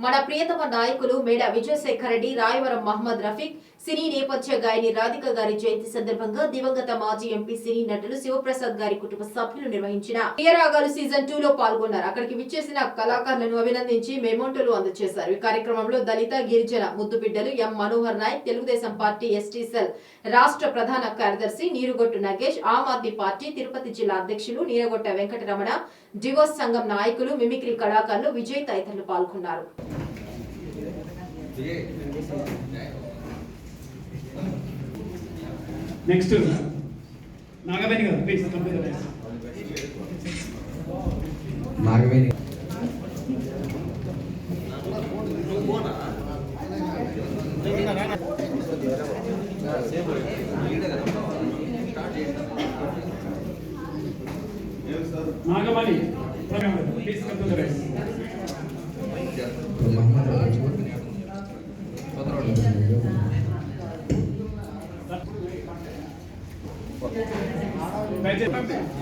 మన ప్రియతమ నాయకులు మేడ విజయశేఖర్ రెడ్డి రాయవరం మహమ్మద్ రఫీక్ సినీ నేపథ్య గాయని రాధిక గారి జయంతి సందర్భంగా దివంగత మాజీ ఎంపీ సినీ నటులు శివప్రసాద్ గారి కుటుంబ సభ్యులు నిర్వహించిన రాగాలు సీజన్ టూ లో పాల్గొన్నారు. అక్కడికి విచ్చేసిన కళాకారులను అభినందించి మెమోంటోలు అందజేశారు. ఈ కార్యక్రమంలో దళిత గిరిజన ముద్దుబిడ్డలు M. Manohar Naik Telugu Desam party ST cell రాష్ట్ర ప్రధాన కార్యదర్శి నీరుగొట్టు నగేష్ ఆమ్ ఆద్మీ పార్టీ తిరుపతి జిల్లా అధ్యక్షులు నీరగొట్ట వెంకటరమణ డివోర్స్ సంఘం నాయకులు మిమిక్రీ కళాకారులు విజయ్ తదితరులు పాల్గొన్నారు. Next Nagaveni garu please Nagaveni. Nagamani please complete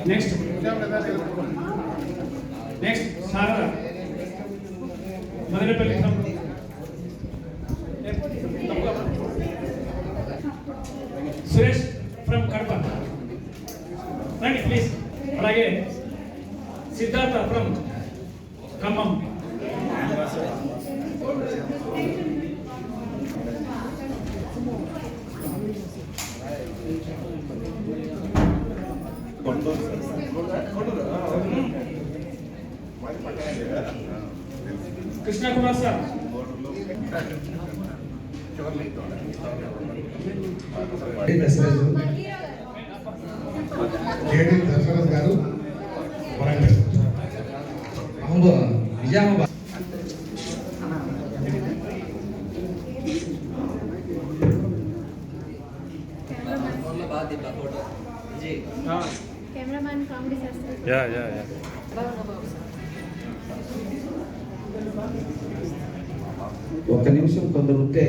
next next Sharada Madanapalli from- Suresh from Kadapa రండి ప్లీజ్ అలాగే Siddhartha from Khammam Krishna Kumar sir. Dasharath JD Dasharath garu Warangal. Mahabub Nizamabad cameraman comedy చేస్తారు yeah yeah yeah. ఒక నిమిషం కొందరు ఉంటే